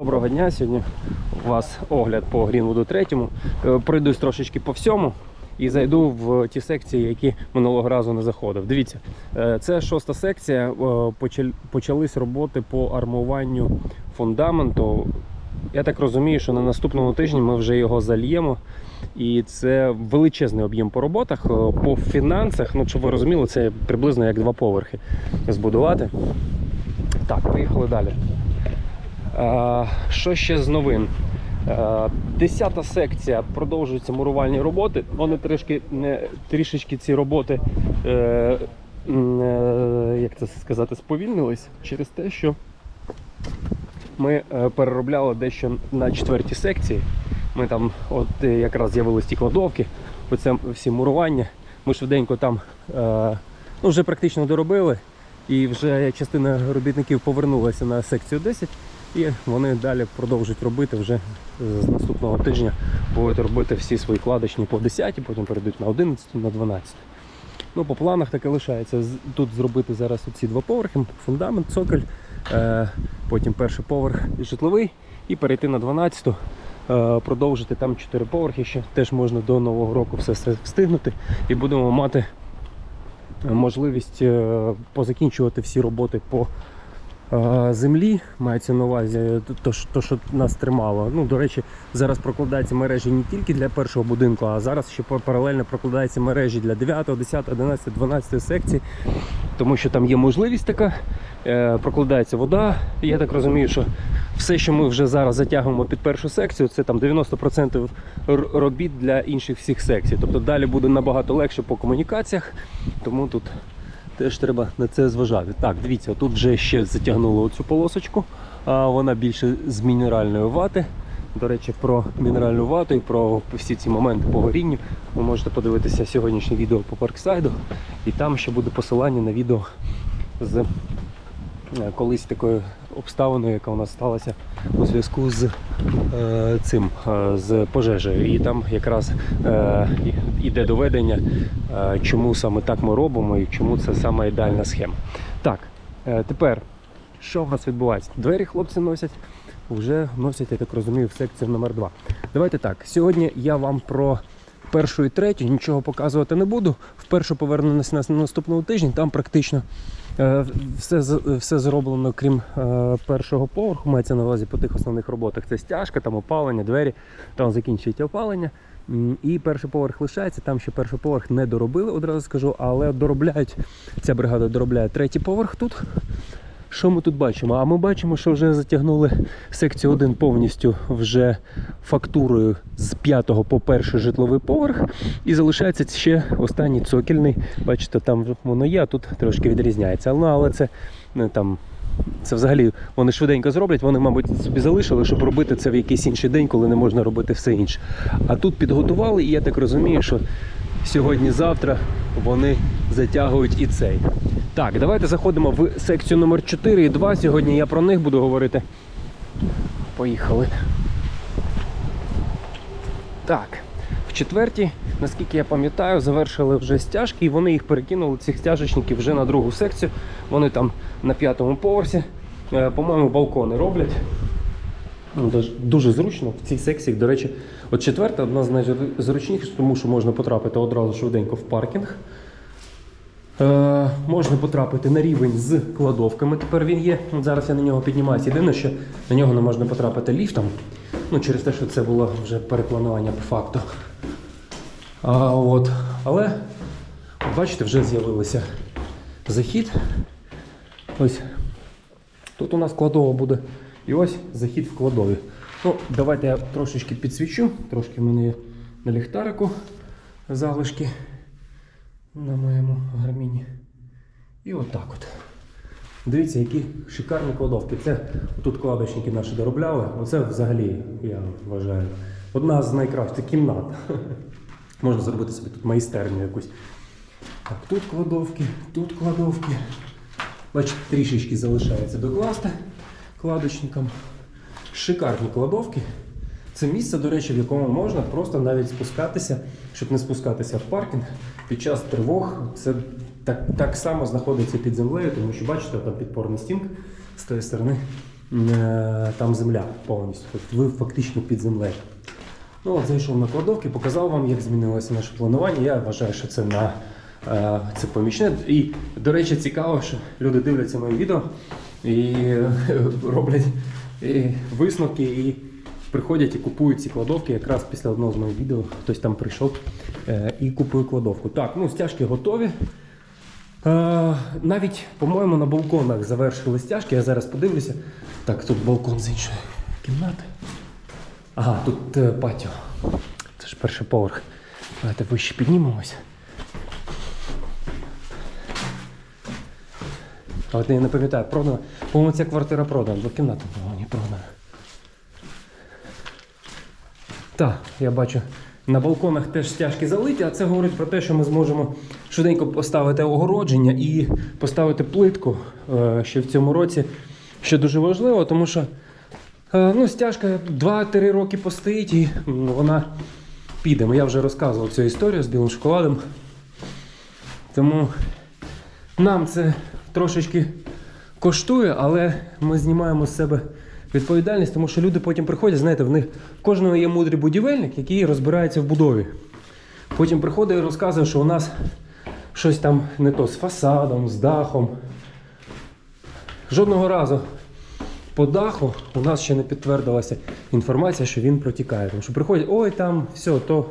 Доброго дня. Сьогодні у вас огляд по Грінвуду третьому. Е, Пройдусь трошечки по всьому і зайду в ті секції, які минулого разу не заходив. Дивіться, е, це шоста секція. Е, Почались роботи по армуванню фундаменту. Я так розумію, що на наступному тижні ми вже його зальємо. І це величезний об'єм по роботах. По фінансах, ну щоб ви розуміли, це приблизно як два поверхи збудувати. Так, поїхали далі. Що ще з новин? Десята секція продовжуються мурувальні роботи. Вони трішки, трішечки ці роботи, е, е, як це сказати, сповільнились через те, що ми е, переробляли дещо на четвертій секції. Ми там от якраз з'явились ті кладовки, оце всі мурування. Ми швиденько там ну, вже практично доробили. І вже частина робітників повернулася на секцію 10, і вони далі продовжують робити вже е, з наступного тижня. Будуть робити всі свої кладочні по 10, потім перейдуть на 11, на 12. Ну, по планах таке лишається. Тут зробити зараз ці два поверхи, фундамент, цоколь, е, потім перший поверх житловий і перейти на 12, е, продовжити там 4 поверхи ще. Теж можна до Нового року все встигнути. І будемо мати можливість позакінчувати всі роботи по землі. Мається на увазі то, що- то, що нас тримало. Ну, до речі, зараз прокладаються мережі не тільки для першого будинку, а зараз ще паралельно прокладаються мережі для 9, 10, 11, 12 секцій, тому що там є можливість така. Е, Прокладається вода. Я так розумію, що все, що ми вже зараз затягуємо під першу секцію, це там 90% робіт для інших всіх секцій. Тобто далі буде набагато легше по комунікаціях, тому тут теж треба на це зважати. Так, дивіться, тут вже ще затягнуло оцю полосочку, а вона більше з мінеральної вати. До речі, про мінеральну вату і про всі ці моменти по горінню ви можете подивитися сьогоднішнє відео по парксайду, і там ще буде посилання на відео з е, колись такою обставиною, яка у нас сталася у зв'язку з е, цим е, з пожежею. І там якраз е, іде доведення, е, чому саме так ми робимо і чому це саме ідеальна схема. Так, е, тепер що в нас відбувається? Двері хлопці носять, вже носять, я так розумію, в секцію номер 2 Давайте так. Сьогодні я вам про першу і третю нічого показувати не буду. Вперше повернемося на наступному тижні. Там практично все, все зроблено, крім е, першого поверху. Мається на увазі по тих основних роботах. Це стяжка, там опалення, двері, там закінчується опалення. І перший поверх лишається. Там ще перший поверх не доробили, одразу скажу, але доробляють. Ця бригада доробляє третій поверх тут. Що ми тут бачимо? А ми бачимо, що вже затягнули секцію 1 повністю вже фактурою з 5 по перший житловий поверх. І залишається ще останній цокільний. Бачите, там воно є, а тут трошки відрізняється. Але, але це не там. Це взагалі вони швиденько зроблять, вони, мабуть, собі залишили, щоб робити це в якийсь інший день, коли не можна робити все інше. А тут підготували, і я так розумію, що сьогодні-завтра вони затягують і цей. Так, давайте заходимо в секцію номер 4 і 2. Сьогодні я про них буду говорити. Поїхали. Так, в четвертій, наскільки я пам'ятаю, завершили вже стяжки і вони їх перекинули, цих стяжечників, вже на другу секцію. Вони там на п'ятому поверсі. Е, По-моєму, балкони роблять. Ну, дуже- зручно в цій секції. До речі, от четверта одна з найзручніших, тому що можна потрапити одразу швиденько в паркінг. Е, можна потрапити на рівень з кладовками. Тепер він є. Зараз я на нього піднімаюся. Єдине, що на нього не можна потрапити ліфтом. Ну, через те, що це було вже перепланування по факту. А, от. Але, бачите, вже з'явився захід. Ось Тут у нас кладова буде. І ось захід в кладові. Ну, давайте я трошечки підсвічу. Трошки в мене на ліхтарику залишки на моєму гарміні. І отак от. Дивіться, які шикарні кладовки. Це тут кладочники наші доробляли. Оце взагалі, я вважаю, одна з найкращих це кімната. Можна зробити собі тут майстерню якусь. Так, тут кладовки, тут кладовки. Бачите, трішечки залишається докласти кладочникам. Шикарні кладовки. Це місце, до речі, в якому можна просто навіть спускатися, щоб не спускатися в паркінг під час тривог. Це так, так само знаходиться під землею, тому що бачите, там підпорна стінка з тої сторони е, там земля повністю. Тобто ви фактично під землею. Ну, от зайшов на кладовки, показав вам, як змінилося наше планування. Я вважаю, що це на е, це помічне. І, до речі, цікаво, що люди дивляться моє відео і е, роблять і висновки і приходять і купують ці кладовки. Якраз після одного з моїх відео хтось там прийшов е, і купує кладовку. Так, ну стяжки готові. Е, навіть, по-моєму, на балконах завершили стяжки. Я зараз подивлюся. Так, тут балкон з іншої кімнати. Ага, тут е, патіо. Це ж перший поверх. Давайте вище піднімемося. А от я не пам'ятаю, продана. По-моєму, ця квартира продана, двокімнатна, по-моєму, не продана. Так, я бачу, на балконах теж стяжки залиті, а це говорить про те, що ми зможемо швиденько поставити огородження і поставити плитку е, ще в цьому році, що дуже важливо, тому що е, ну, стяжка 2-3 роки постоїть і вона піде. Я вже розказував цю історію з білим шоколадом. Тому нам це трошечки коштує, але ми знімаємо з себе відповідальність, тому що люди потім приходять, знаєте, в них в кожного є мудрий будівельник, який розбирається в будові. Потім приходить і розказує, що у нас щось там не то з фасадом, з дахом. Жодного разу по даху у нас ще не підтвердилася інформація, що він протікає. Тому що приходять, ой, там все, то,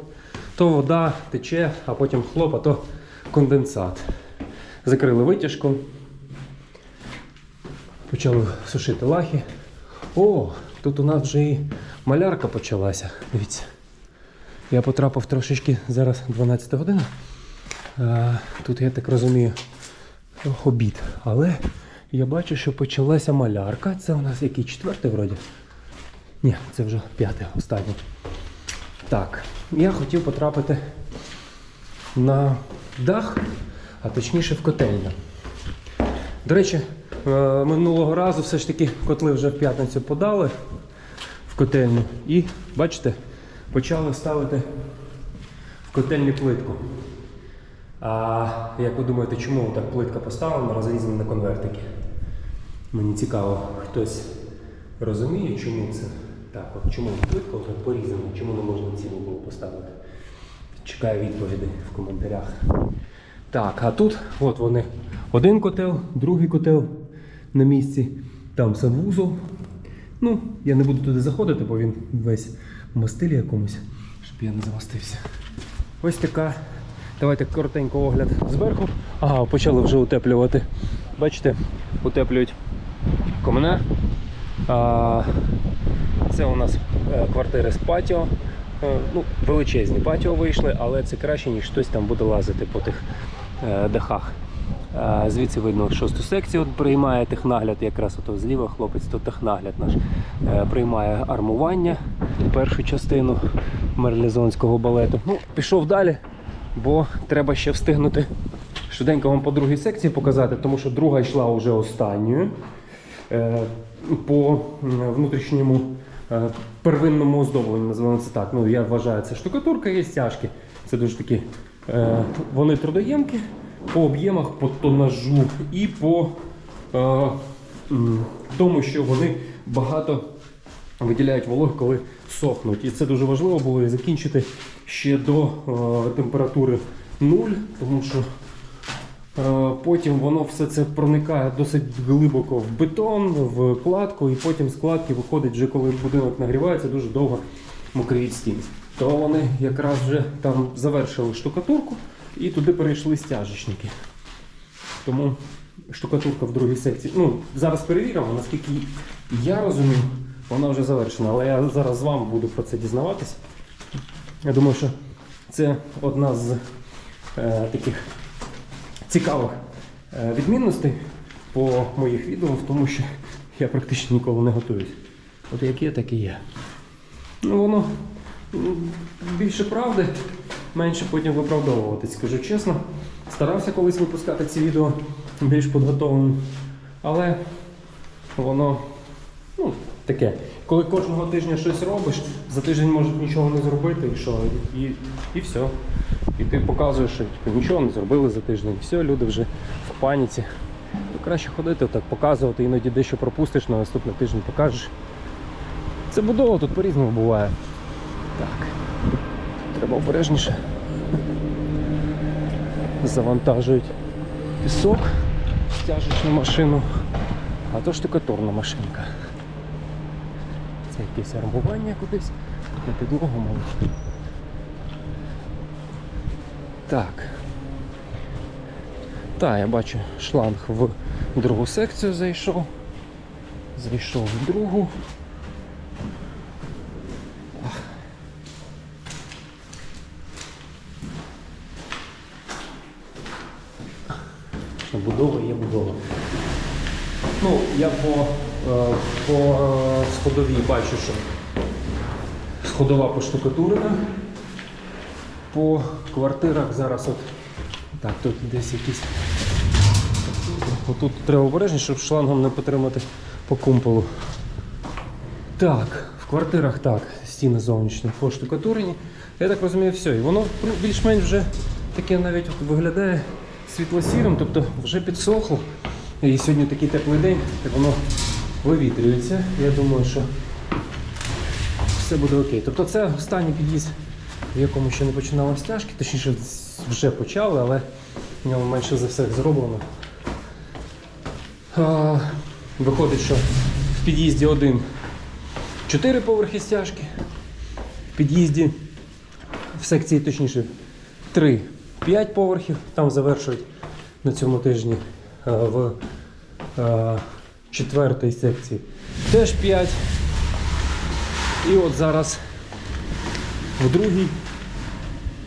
то вода тече, а потім хлоп, то конденсат. Закрили витяжку, почали сушити лахи. О, тут у нас вже і малярка почалася. Дивіться. Я потрапив трошечки, зараз 12 година. Тут, я так розумію, обід. Але я бачу, що почалася малярка. Це у нас який четвертий вроді? Ні, це вже п'ятий, останній. Так, я хотів потрапити на дах, а точніше в котельню. До речі, минулого разу все ж таки котли вже в п'ятницю подали в котельню. І, бачите, почали ставити в котельню плитку. А як ви думаєте, чому так плитка поставлена, розрізана на конвертики? Мені цікаво, хтось розуміє, чому це так, от чому плитка отак порізана, чому не можна цілу було поставити? Чекаю відповіді в коментарях. Так, а тут от вони. Один котел, другий котел на місці, там санвузол. Ну, я не буду туди заходити, бо він весь в мастилі якомусь, щоб я не замастився. Ось така. Давайте коротенько огляд зверху. Ага, почали вже утеплювати. Бачите, утеплюють комина. А, це у нас е, квартири з патіо. Е, Ну, величезні патіо вийшли, але це краще, ніж хтось там буде лазити по тих е, дахах. Е, Звідси видно шосту секцію от приймає технагляд, якраз ото зліва хлопець, то технагляд наш е, приймає армування, першу частину мерлізонського балету. Ну, пішов далі, бо треба ще встигнути швиденько вам по другій секції показати, тому що друга йшла вже останньою. Е, По внутрішньому первинному оздобленню, називаємо це так. Ну, я вважаю, це штукатурка є стяжки. Це дуже такі. Вони трудоємкі по об'ємах, по тонажу і по е, тому, що вони багато виділяють вологи, коли сохнуть. І це дуже важливо було закінчити ще до е, температури 0, тому що Е, Потім воно все це проникає досить глибоко в бетон, в кладку, і потім з кладки виходить, вже коли будинок нагрівається, дуже довго мокріють стіни. То вони якраз вже там завершили штукатурку і туди перейшли стяжечники. Тому штукатурка в другій секції. Ну, зараз перевіримо, наскільки я розумію, вона вже завершена. Але я зараз з вами буду про це дізнаватися. Я думаю, що це одна з е, таких цікавих е, відмінностей по моїх відео, в тому, що я практично ніколи не готуюсь. От як є, так і є. Ну, воно більше правди, менше потім виправдовуватись, скажу чесно. Старався колись випускати ці відео більш підготовленим, але воно ну, таке. Коли кожного тижня щось робиш, за тиждень можуть нічого не зробити, і що, і, і все. І ти показуєш, що типу, нічого не зробили за тиждень. Все, люди вже в паніці то краще ходити, так показувати, іноді дещо пропустиш, на наступний тиждень покажеш. Це будова тут по-різному буває. Так. Треба обережніше. Завантажують пісок, стяжечну машину, а то штукатурна машинка. Це якесь армування кудись на підлогу мабуть. Так. Так, я бачу, шланг в другу секцію зайшов. Зайшов в другу. Будова є будова. Ну, я по, е, по е, сходовій бачу, що сходова поштукатурена. По квартирах зараз от. Так, тут десь якісь. Отут треба обережніше, щоб шлангом не потримати по кумполу. Так, в квартирах так, стіни зовнішні поштукатурені. Я так розумію, все. І воно ну, більш-менш вже таке навіть виглядає світло-сірим, тобто вже підсохло. І сьогодні такий теплий день, так воно вивітрюється. Я думаю, що все буде окей. Тобто це останній під'їзд, в якому ще не починали стяжки, точніше вже почали, але в ньому менше за все зроблено. А, виходить, що в під'їзді один 4 поверхи стяжки, в під'їзді в секції, точніше, 3 5 поверхів, там завершують на цьому тижні е, в е, четвертій секції теж 5. І от зараз в другій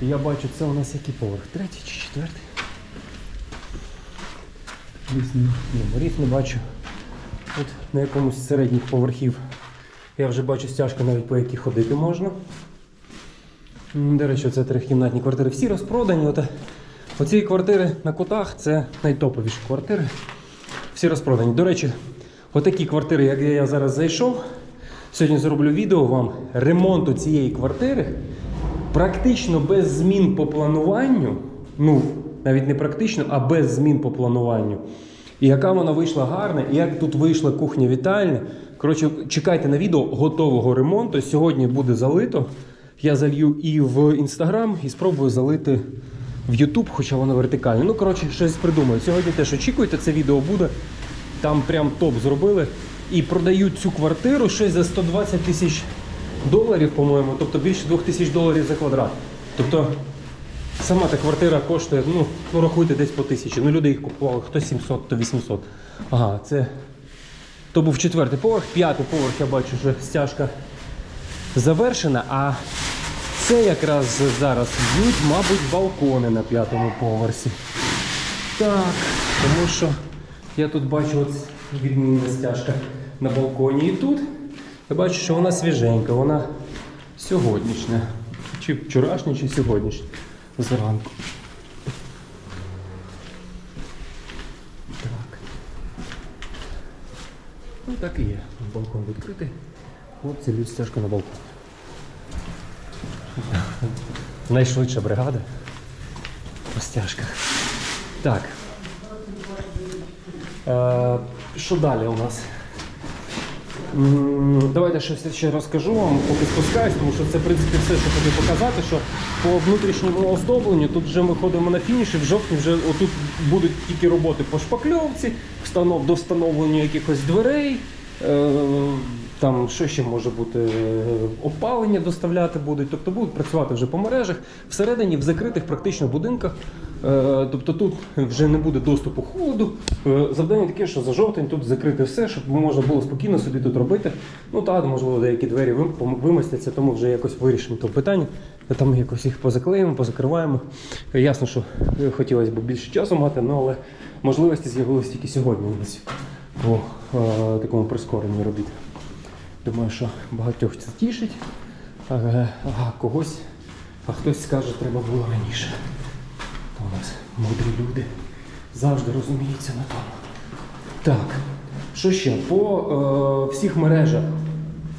я бачу, це у нас який поверх? Третій чи четвертий? Номерів не бачу. От на якомусь з середніх поверхів я вже бачу стяжку навіть по якій ходити можна. До речі, це трьохкімнатні квартири. Всі розпродані. От, оці квартири на кутах це найтоповіші квартири. Всі розпродані. До речі, отакі квартири, як я зараз зайшов. Сьогодні зроблю відео вам ремонту цієї квартири. Практично без змін по плануванню. Ну, навіть не практично, а без змін по плануванню. І яка вона вийшла гарна, і як тут вийшла кухня вітальня. Коротше, чекайте на відео готового ремонту. Сьогодні буде залито. Я залью і в інстаграм, і спробую залити в Ютуб, хоча воно вертикальне. Ну, коротше, щось придумаю. Сьогодні теж очікуйте, це відео буде. Там прям топ зробили. І продають цю квартиру щось за 120 тисяч доларів, по-моєму, тобто більше 2 тисяч доларів за квадрат. Тобто сама та квартира коштує, ну, ну рахуйте десь по тисячі. Ну, люди їх купували, хто 700, то 800. Ага, це. То був четвертий поверх, п'ятий поверх, я бачу, що стяжка завершена, а це якраз зараз б'ють, мабуть, балкони на п'ятому поверсі. Так, тому що я тут бачу відмінна стяжка на балконі. І тут я бачу, що вона свіженька, вона сьогоднішня. Чи вчорашня, чи сьогоднішня. Зранку. Так. Ну так і є. Балкон відкритий. Хлопці лють стяжку на балкон. Найшвидша бригада по стяжках. Так. Е, що далі у нас? Давайте щось ще розкажу вам, поки спускаюсь, тому що це в принципі все, що хотів показати, що по внутрішньому оздобленню тут вже ми ходимо на фініш і в жовтні вже отут будуть тільки роботи по шпакльовці, встанов, до встановлення якихось дверей. Е, там що ще може бути? Опалення доставляти будуть, тобто будуть працювати вже по мережах. Всередині в закритих практично будинках. Е, Тобто тут вже не буде доступу холоду. Е, Завдання таке, що за жовтень тут закрити все, щоб можна було спокійно собі тут робити. Ну так, можливо, деякі двері вим- вимостяться, тому вже якось вирішимо то питання. Там якось їх позаклеїмо, позакриваємо. Ясно, що хотілося б більше часу мати, ну, але можливості з'явилися тільки сьогодні у нас по е, такому прискоренню робіт. Думаю, що багатьох це тішить, а, а когось, а хтось скаже, треба було раніше. То у нас мудрі люди завжди розуміються на тому. Так, що ще? По е, всіх мережах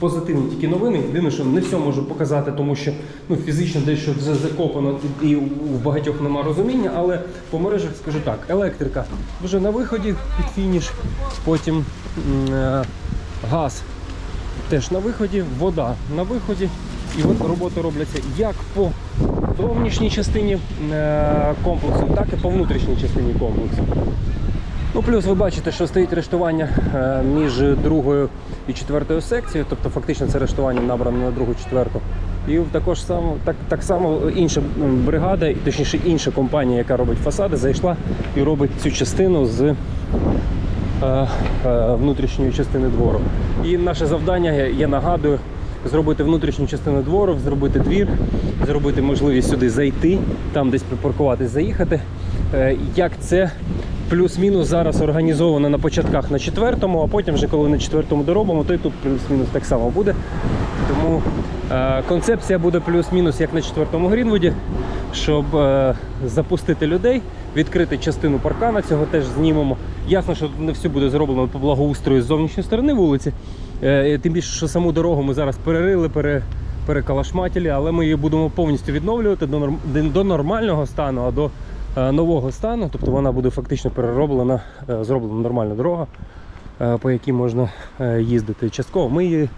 позитивні тільки новини. Єдине, що не все можу показати, тому що ну, фізично дещо вже закопано і в багатьох нема розуміння, але по мережах скажу так: електрика вже на виході під фініш, потім е, газ теж на виході, вода на виході. І от роботи робляться як по зовнішній частині е, комплексу, так і по внутрішній частині комплексу. Ну, плюс ви бачите, що стоїть рештування е, між другою і четвертою секцією, тобто фактично це рештування набрано на другу четверту. І також само, так, так само інша бригада, точніше інша компанія, яка робить фасади, зайшла і робить цю частину з е, е, внутрішньої частини двору. І наше завдання, я нагадую, зробити внутрішню частину двору, зробити двір, зробити можливість сюди зайти, там десь припаркуватись, заїхати. Е, Як це плюс-мінус зараз організовано на початках на четвертому, а потім вже коли на четвертому доробимо, то і тут плюс-мінус так само буде. Тому е, концепція буде плюс-мінус як на четвертому Грінвуді, щоб е, запустити людей, відкрити частину паркана, цього теж знімемо. Ясно, що не все буде зроблено по благоустрою з зовнішньої сторони вулиці. Е, тим більше, що саму дорогу ми зараз перерили, пере, перекалашматили, але ми її будемо повністю відновлювати до, норм, до нормального стану, а до нового стану. Тобто вона буде фактично перероблена, е, зроблена нормальна дорога, е, по якій можна е, їздити. Частково ми її,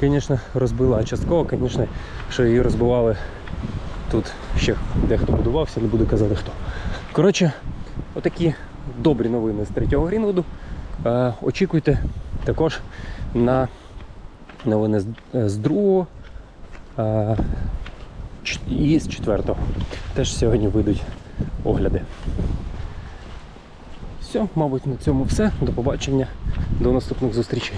звісно, розбили, а частково, звісно, що її розбивали тут ще дехто будувався, не буду казати хто. Коротше, отакі добрі новини з третього Грінвуду. Е, очікуйте також на новини з, е, другого е, і з четвертого. Теж сьогодні вийдуть огляди. Все, мабуть, на цьому все. До побачення, до наступних зустрічей.